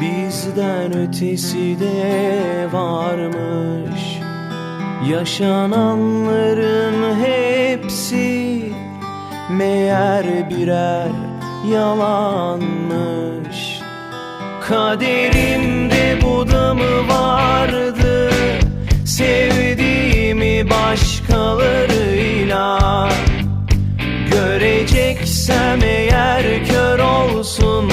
Bizden ötesi de varmış. Yaşananların hepsi Meğer birer yalanmış. Kaderimde bu da mı vardı? Sevdiğimi başkalarıyla Göreceksem eğer kör olsun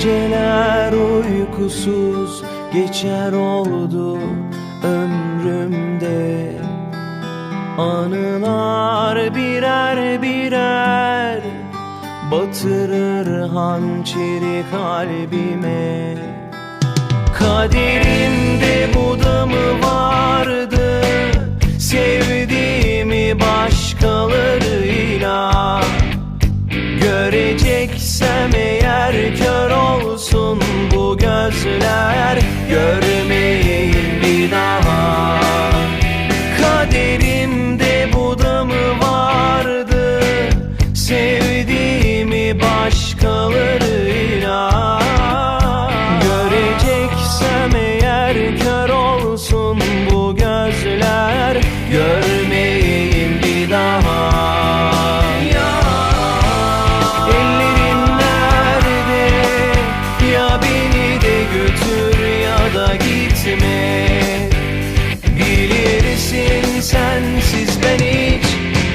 Geceler uykusuz geçer oldu ömrümde. Anılar birer birer batırır hançeri kalbime. Kaderimde bu da mı vardı Görmeyeyim bir daha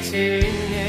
yaşayamam ki Ölürüm hasretinle